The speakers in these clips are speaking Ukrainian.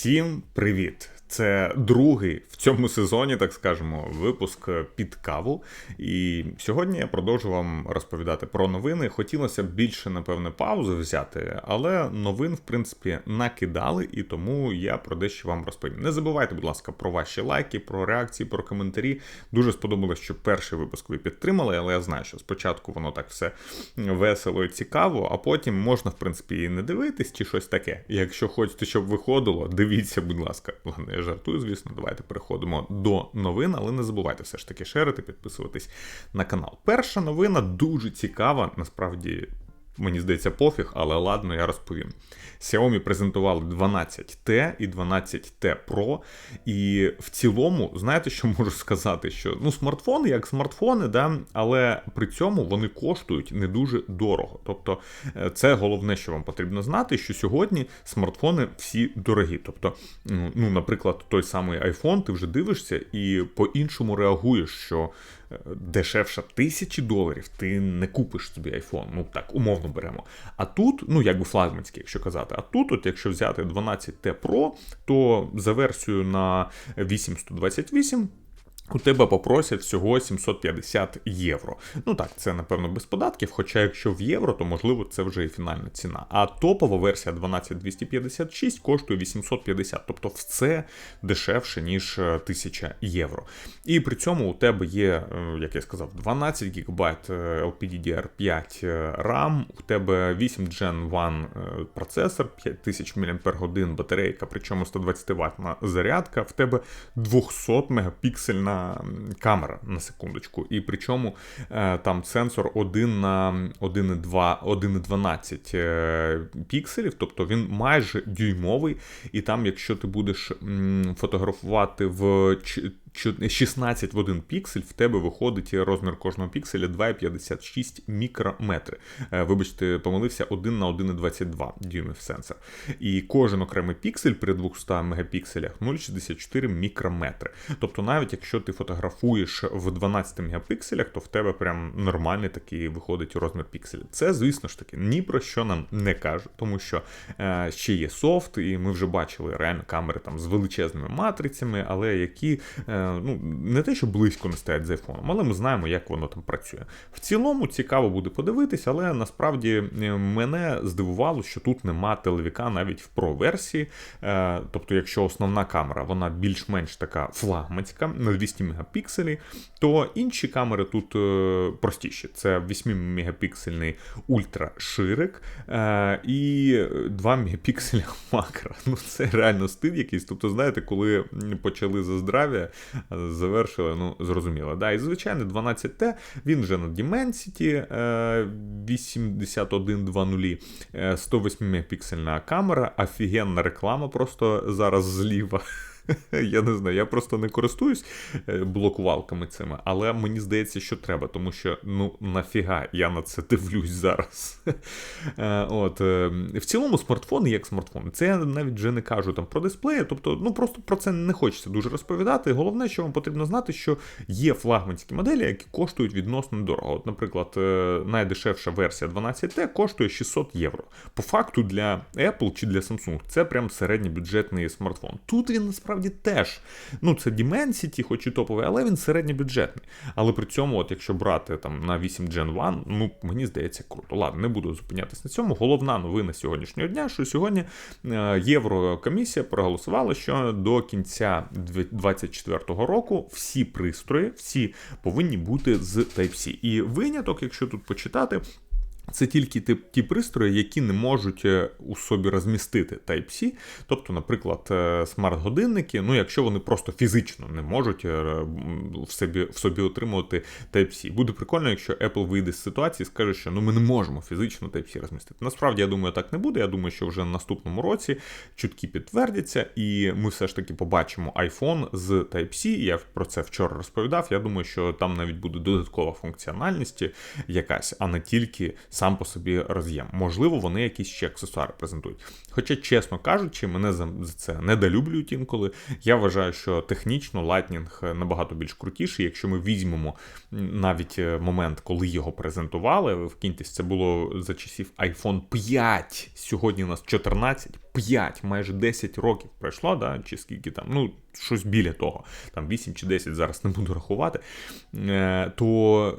Всім привіт! Це другий в цьому сезоні, так скажемо, випуск під каву. І сьогодні я продовжу вам розповідати про новини. Хотілося б більше, напевне, паузи взяти, але новин, в принципі, накидали, і тому я про дещо вам розповім. Не забувайте, будь ласка, про ваші лайки, про реакції, про коментарі. Дуже сподобалось, що перший випуск ви підтримали, але я знаю, що спочатку воно так все весело і цікаво, а потім можна, в принципі, і не дивитись чи щось таке. Якщо хочете, щоб виходило, дивіться, будь ласка. Жартую, звісно, давайте переходимо до новин, але не забувайте все ж таки шерити, підписуватись на канал. Перша новина дуже цікава, насправді. Мені здається, пофіг, але ладно, я розповім. Xiaomi презентували 12T і 12T Pro. І в цілому, знаєте, що можу сказати? Що ну, смартфони як смартфони, да, але при цьому вони коштують не дуже дорого. Тобто, е, це головне, що вам потрібно знати, що сьогодні смартфони всі дорогі. Тобто, ну, наприклад, той самий iPhone, ти вже дивишся і по-іншому реагуєш, що дешевша тисячі доларів, ти не купиш собі iPhone, ну так, умовно беремо. А тут, ну якби флагманський, якщо казати, а тут, от якщо взяти 12T Pro, то за версію на 8128 у тебе попросять всього 750 євро. Ну так, це напевно без податків. Хоча якщо в євро, то можливо це вже і фінальна ціна. А топова версія 12256 коштує 850, тобто в це дешевше, ніж 1000 е, євро. І при цьому у тебе є, е, як я сказав, 12 ГБ LPDDR5 RAM, у тебе 8 Gen 1 процесор, 5000 мАч батарейка, причому 120 Вт зарядка, в тебе 200 мегапіксельна камера на секундочку. І причому е, там сенсор 1 на 1,12 е, пікселів, тобто він майже дюймовий. І там, якщо ти будеш фотографувати в 16 в 1 піксель, в тебе виходить розмір кожного пікселя 2,56 мікрометри. Е, вибачте, помилився 1 на 1,22 дюймів сенсор. І кожен окремий піксель при 200 мегапікселях 0,64 мікрометри. Тобто, навіть якщо ти фотографуєш в 12 мегапікселях, то в тебе прям нормальний такий виходить розмір пікселя. Це, звісно ж таки, ні про що нам не кажуть, тому що е, ще є софт, і ми вже бачили реально камери там з величезними матрицями, але які. Е, ну, не те, що близько не стоять з айфоном, але ми знаємо, як воно там працює. В цілому цікаво буде подивитися, але насправді е, мене здивувало, що тут нема телевіка навіть в Pro-версії. Е, тобто, якщо основна камера вона більш-менш така флагманська на 200 мегапікселів, то інші камери тут е, простіші. Це 8 мегапіксельний ультраширик і 2 мегапікселя макро. Ну це реально стиль якийсь. Тобто, знаєте, коли почали за здрав'я, завершили, ну, зрозуміло. Да, І звичайно, 12Т, він вже на Dimensity 8120, 108 піксельна камера, офігенна реклама просто зараз зліва. Я не знаю, я просто не користуюсь е, блокувалками цими, але мені здається, що треба, тому що ну нафіга я на це дивлюсь зараз. Е, от, е, В цілому смартфони як смартфон. Це я навіть вже не кажу там про дисплеї, тобто ну просто про це не хочеться дуже розповідати. Головне, що вам потрібно знати, що є флагманські моделі, які коштують відносно дорого. От, Наприклад, найдешевша версія 12T коштує 600 євро. По факту для Apple чи для Samsung це прям середньобюджетний смартфон. Тут він насправді насправді теж. Ну, це Dimensity, хоч і топовий, але він середньобюджетний. Але при цьому, от якщо брати там на 8 Gen 1, ну мені здається, круто. Ладно, не буду зупинятися на цьому. Головна новина сьогоднішнього дня, що сьогодні е, Єврокомісія проголосувала, що до кінця 2024 року всі пристрої, всі повинні бути з Type-C. І виняток, якщо тут почитати. Це тільки ті, ті пристрої, які не можуть е, у собі розмістити Type-C. Тобто, наприклад, е, смарт-годинники, ну якщо вони просто фізично не можуть е, в собі в собі отримувати Type-C. Буде прикольно, якщо Apple вийде з ситуації і скаже, що ну ми не можемо фізично Type-C розмістити. Насправді, я думаю, так не буде. Я думаю, що вже в наступному році чутки підтвердяться, і ми все ж таки побачимо iPhone з Type-C. Я про це вчора розповідав. Я думаю, що там навіть буде додаткова функціональність якась, а не тільки сам по собі роз'єм. Можливо, вони якісь ще аксесуари презентують. Хоча, чесно кажучи, мене за це недолюблюють інколи. Я вважаю, що технічно Lightning набагато більш крутіший. Якщо ми візьмемо навіть е, момент, коли його презентували, в кінтість це було за часів iPhone 5. Сьогодні у нас 14, 5, майже 10 років пройшло, да, чи скільки там, ну, щось біля того, там 8 чи 10 зараз не буду рахувати, е, то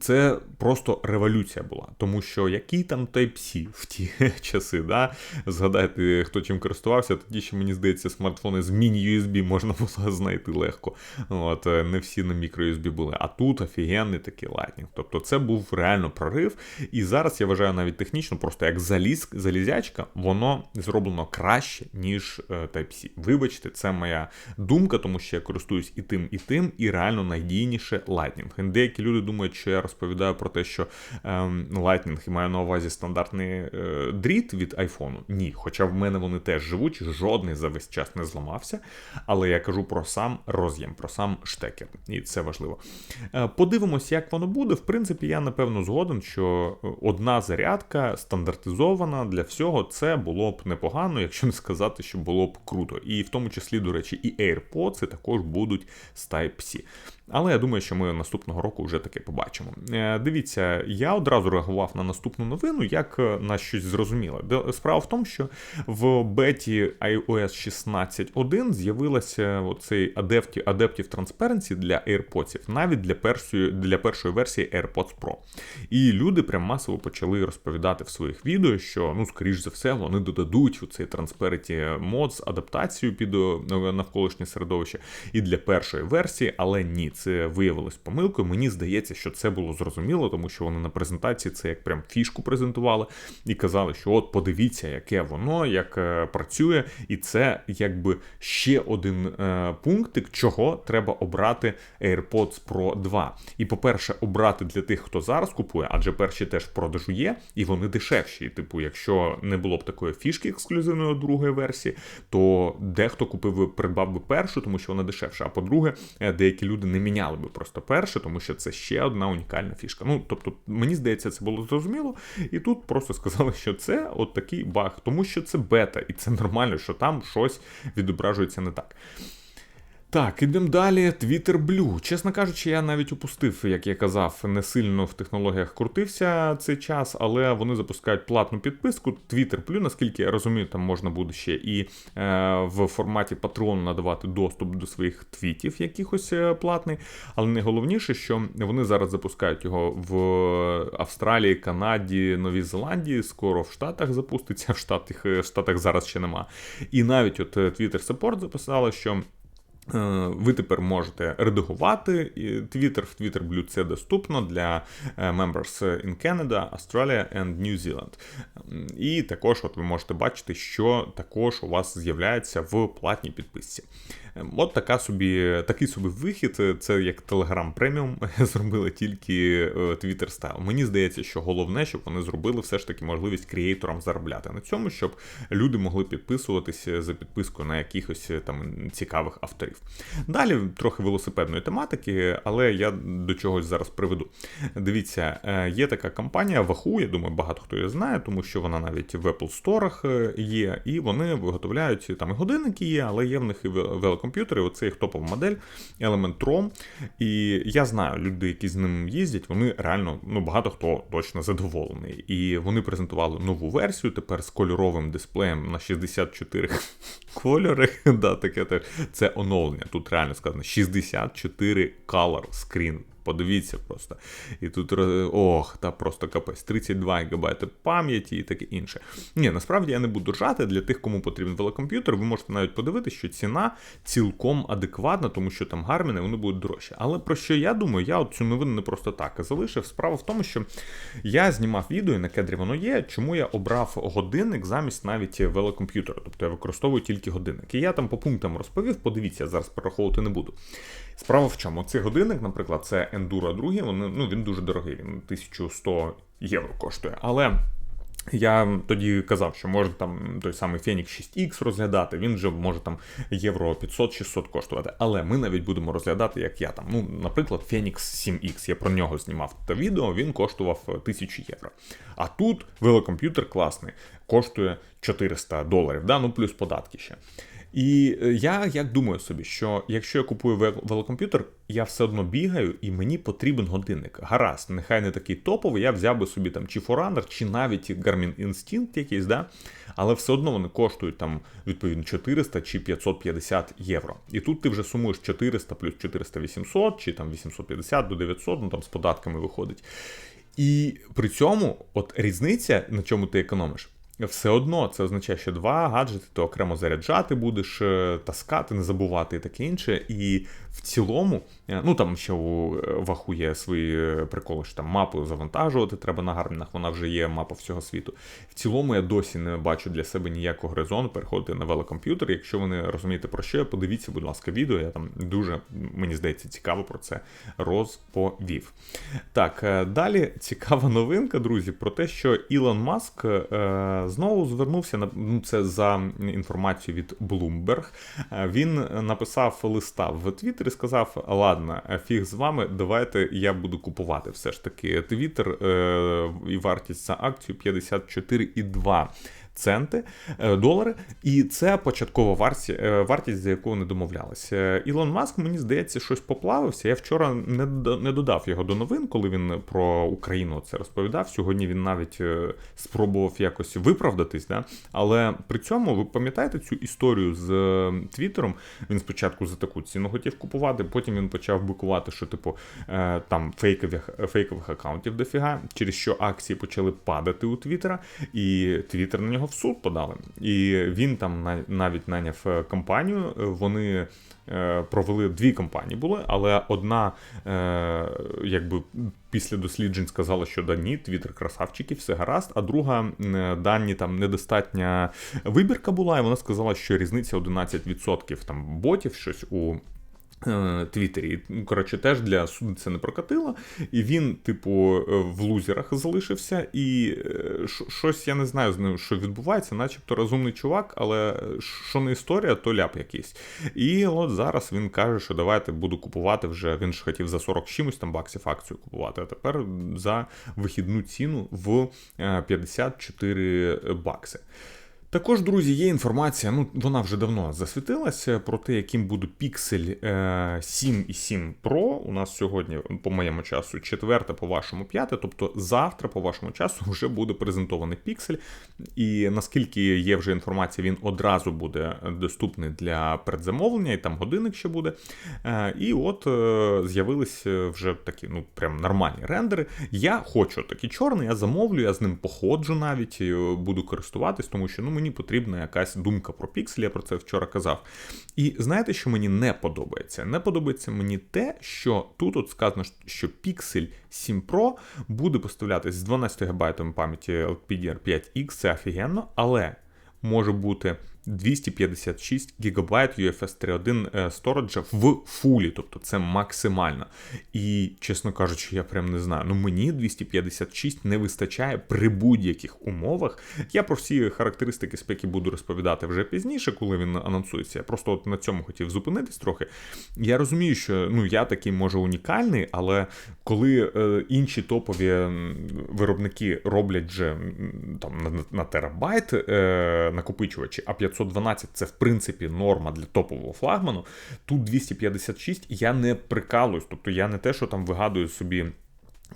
це просто революція була. Тому що який там Type-C в ті часи, да? згадайте, хто чим користувався, тоді ще, мені здається, смартфони з міні-USB можна було знайти легко. От, е, Не всі на мікро-USB були. А тут офігенний такий Lightning. Тобто це був реально прорив. І зараз я вважаю навіть технічно, просто як заліз, залізячка, воно зроблено краще, ніж е, Type-C. Вибачте, це моя думка, тому що я користуюсь і тим, і тим, і реально найдійніше Lightning. Деякі люди думають, що я розповідаю про те, що ем, Lightning і маю на увазі стандартний е, дріт від iPhone. Ні, хоча в мене вони теж живуть, жодний за весь час не зламався. Але я кажу про сам роз'єм, про сам штекер, і це важливо. Е, подивимось, як воно буде. В принципі, я напевно згоден, що одна зарядка стандартизована для всього, це було б непогано, якщо не сказати, що було б круто. І в тому числі, до речі, і AirPods також будуть з Type-C. Але я думаю, що ми наступного року вже таке побачимо. Е, дивіться, я одразу реагував на наступну новину, як е, на щось зрозуміле. Справа в тому, що в беті iOS 16.1 з'явилося оцей Adaptive, Adaptive Transparency для AirPods, навіть для першої для першої версії AirPods Pro. І люди прям масово почали розповідати в своїх відео, що ну, скоріш за все, вони додадуть у цей Transparency Mods адаптацію під е, навколишнє середовище і для першої версії, але ні це виявилось помилкою. Мені здається, що це було зрозуміло, тому що вони на презентації це як прям фішку презентували і казали, що от подивіться, яке воно, як е, працює, і це якби ще один е, пунктик, чого треба обрати AirPods Pro 2. І, по-перше, обрати для тих, хто зараз купує, адже перші теж в продажу є, і вони дешевші. Типу, якщо не було б такої фішки ексклюзивної другої версії, то дехто купив би, придбав би першу, тому що вона дешевша. А по-друге, е, деякі люди не міняли би просто перше, тому що це ще одна унікальна фішка. Ну, тобто, мені здається, це було зрозуміло. І тут просто сказали, що це от такий баг, тому що це бета, і це нормально, що там щось відображується не так. Так, ідемо далі. Twitter Blue. Чесно кажучи, я навіть упустив, як я казав, не сильно в технологіях крутився цей час, але вони запускають платну підписку. Twitter Blue, наскільки я розумію, там можна буде ще і е, в форматі Patreon надавати доступ до своїх твітів, якихось е, платний. Але найголовніше, що вони зараз запускають його в Австралії, Канаді, Новій Зеландії. Скоро в Штатах запуститься, в Штатах, в Штатах зараз ще нема. І навіть от е, Twitter Support записали, що. Е, ви тепер можете редагувати Twitter. В Twitter Blue це доступно для е, members in Canada, Australia and New Zealand. І також от ви можете бачити, що також у вас з'являється в платній підписці. От така собі, такий собі вихід, це як Telegram преміум зробили тільки е, Twitter Style. Мені здається, що головне, щоб вони зробили все ж таки можливість креаторам заробляти на цьому, щоб люди могли підписуватися за підпискою на якихось там цікавих авторів. Далі трохи велосипедної тематики, але я до чогось зараз приведу. Дивіться, е, є така компанія Wahoo, я думаю, багато хто її знає, тому що вона навіть в Apple Store е, є, і вони виготовляють там і годинники є, але є в них і велокомп'ютери. Оце їх топова модель Elementron. І я знаю, люди, які з ним їздять, вони реально ну багато хто точно задоволений. І вони презентували нову версію тепер з кольоровим дисплеєм на 64 кольори. да, таке Це оновлення. Тут реально сказано 64 color screen Подивіться просто. І тут ох, та просто капець, 32 ГБ пам'яті і таке інше. Ні, насправді я не буду ржати. Для тих, кому потрібен велокомп'ютер, ви можете навіть подивитися, що ціна цілком адекватна, тому що там гарміни вони будуть дорожчі. Але про що я думаю, я цю новину не просто так залишив. Справа в тому, що я знімав відео, і на кедрі воно є, чому я обрав годинник замість навіть велокомп'ютера. Тобто я використовую тільки годинник. І я там по пунктам розповів, подивіться, зараз перераховувати не буду. Справа в чому? Цей годинник, наприклад, це Enduro 2, вони, ну, він дуже дорогий, він 1100 євро коштує. Але Я тоді казав, що можна там той самий Phoenix 6X розглядати, він вже може там євро 500-600 коштувати. Але ми навіть будемо розглядати, як я там. Ну, наприклад, Phoenix 7X, я про нього знімав те відео, він коштував 1000 євро. А тут велокомп'ютер класний, коштує 400 доларів, да? ну плюс податки ще. І е, я як думаю собі, що якщо я купую велокомп'ютер, я все одно бігаю і мені потрібен годинник. Гаразд, нехай не такий топовий, я взяв би собі там чи Forerunner, чи навіть Garmin Instinct якийсь, да? але все одно вони коштують там відповідно 400 чи 550 євро. І тут ти вже сумуєш 400 плюс 400 800, чи там 850 до 900, ну там з податками виходить. І при цьому от різниця, на чому ти економиш все одно це означає, що два гаджети ти окремо заряджати будеш, е, таскати, не забувати і таке інше. І в цілому, е, ну там ще у е, ваху є свої приколи, що там мапу завантажувати треба на гармінах, вона вже є мапа всього світу. В цілому я досі не бачу для себе ніякого резону переходити на велокомп'ютер. Якщо ви не розумієте про що, подивіться, будь ласка, відео. Я там дуже, мені здається, цікаво про це розповів. Так, далі цікава новинка, друзі, про те, що Ілон Маск знову звернувся на ну, це за інформацією від Bloomberg. Е, він написав листа в Твіттер і сказав: Ладно, фіг з вами, давайте я буду купувати все ж таки Твіттер е, і вартість за акцію 54,2 центи, е, долари, і це початкова вартість, е, вартість, за яку не домовлялися. Ілон Маск, мені здається, щось поплавився. Я вчора не не додав його до новин, коли він про Україну це розповідав. Сьогодні він навіть е, спробував якось виправдатись. Да? Але при цьому ви пам'ятаєте цю історію з Твіттером? Він спочатку за таку ціну хотів купувати, потім він почав бикувати, що типу там фейкових фейкових аккаунтів дофіга, через що акції почали падати у Твіттера, і Твіттер на нього в суд подали. І він там навіть наняв е, компанію. Е, вони е, провели дві компанії були, але одна, якби після досліджень сказала, що да ні, твіттер красавчики, все гаразд. А друга дані там недостатня вибірка була, і вона сказала, що різниця 11% там ботів щось у. Е, Твіттері. Коротше, теж для суду це не прокатило. І він, типу, е, в лузерах залишився. І е, щось я не знаю з ним, що відбувається, начебто розумний чувак, але що не історія, то ляп якийсь. І от зараз він каже, що давайте буду купувати вже. Він ж хотів за 40 чимось там баксів акцію купувати, а тепер за вихідну ціну в 54 бакси. Також, друзі, є інформація, ну вона вже давно засвітилася про те, яким буде Pixel 7 і 7 Pro. У нас сьогодні, по моєму часу, четверте, по вашому п'яте, тобто завтра, по вашому часу, вже буде презентований Pixel. І наскільки є вже інформація, він одразу буде доступний для предзамовлення, і там годинник ще буде. Е, і от е, з'явилися вже такі, ну прям нормальні рендери. Я хочу такий чорний, я замовлю, я з ним походжу навіть, буду користуватись, тому що ну мені потрібна якась думка про піксель, я про це вчора казав. І знаєте, що мені не подобається? Не подобається мені те, що тут от сказано, що Pixel 7 Pro буде поставлятися з 12 ГБ пам'яті LPDR5X, це офігенно, але може бути 256 ГБ UFS 3.1 сториджа в фулі, тобто це максимально. І, чесно кажучи, я прям не знаю. Ну мені 256 не вистачає при будь-яких умовах. Я про всі характеристики спеки буду розповідати вже пізніше, коли він анонсується. Я просто от на цьому хотів зупинитись трохи. Я розумію, що ну я такий може унікальний, але коли е, інші топові виробники роблять вже там на, на терабайт е, накопичувачі, а 512 це в принципі норма для топового флагману. Тут 256 я не прикалуюсь, тобто я не те, що там вигадую собі.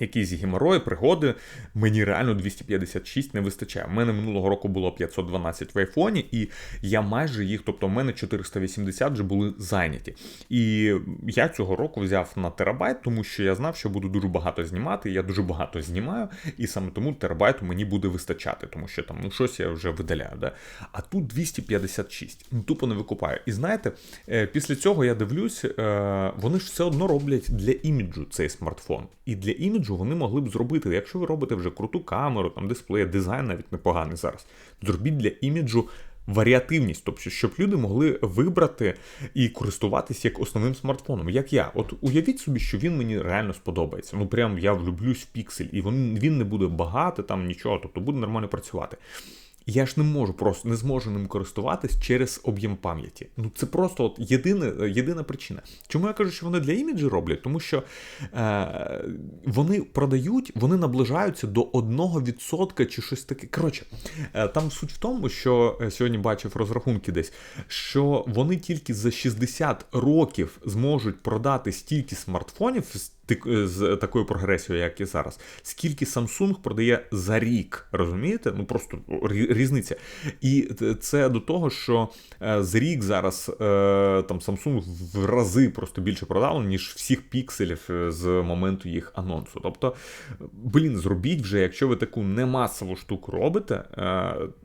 Якісь геморої, пригоди, мені реально 256 не вистачає. У мене минулого року було 512 в айфоні, і я майже їх, тобто в мене 480 вже були зайняті. І я цього року взяв на терабайт, тому що я знав, що буду дуже багато знімати. Я дуже багато знімаю, і саме тому терабайту мені буде вистачати, тому що там ну щось я вже видаляю. Да? А тут 256. Ну тупо не викупаю. І знаєте, е, після цього я дивлюсь, е, вони ж все одно роблять для іміджу цей смартфон. І для іміджу іміджу вони могли б зробити. Якщо ви робите вже круту камеру, там дисплей, дизайн навіть непоганий зараз. Зробіть для іміджу варіативність, тобто, щоб люди могли вибрати і користуватись як основним смартфоном, як я. От уявіть собі, що він мені реально сподобається. Ну прям я влюблюсь в піксель, і він, він не буде багато там нічого, тобто буде нормально працювати. Я ж не можу просто не зможу ним користуватись через об'єм пам'яті. Ну це просто от єдина, єдина причина. Чому я кажу, що вони для іміджі роблять? Тому що е, вони продають, вони наближаються до 1% чи щось таке. Коротше, е, там суть в тому, що е, сьогодні бачив розрахунки десь, що вони тільки за 60 років зможуть продати стільки смартфонів з такою прогресією, як і зараз. Скільки Samsung продає за рік, розумієте? Ну просто різниця. І це до того, що е, за рік зараз е, там Samsung в рази просто більше продав, ніж всіх пікселів е, з моменту їх анонсу. Тобто, блін, зробіть вже, якщо ви таку немасову штуку робите,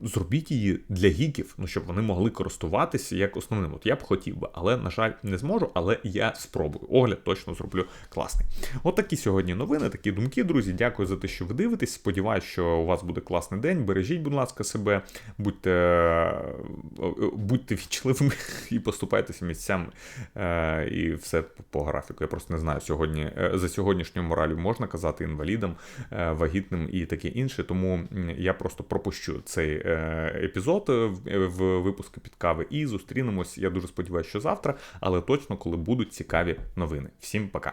зробіть її для гіків, ну щоб вони могли користуватися як основним. От я б хотів би, але на жаль, не зможу. Але я спробую. Огляд точно зроблю класний. От сьогодні новини, такі думки, друзі. Дякую за те, що ви дивитесь. Сподіваюсь, що у вас буде класний день. Бережіть, будь ласка, себе, будьте е, будьте вічливими і поступайтеся місцями. Е, і все по графіку. Я просто не знаю сьогодні. Е, за сьогоднішню моралю можна казати інвалідам, вагітним і таке інше. Тому я просто пропущу цей епізод в випуску під кави і зустрінемось. Я дуже сподіваюся, що завтра, але точно коли будуть цікаві новини. Всім пока.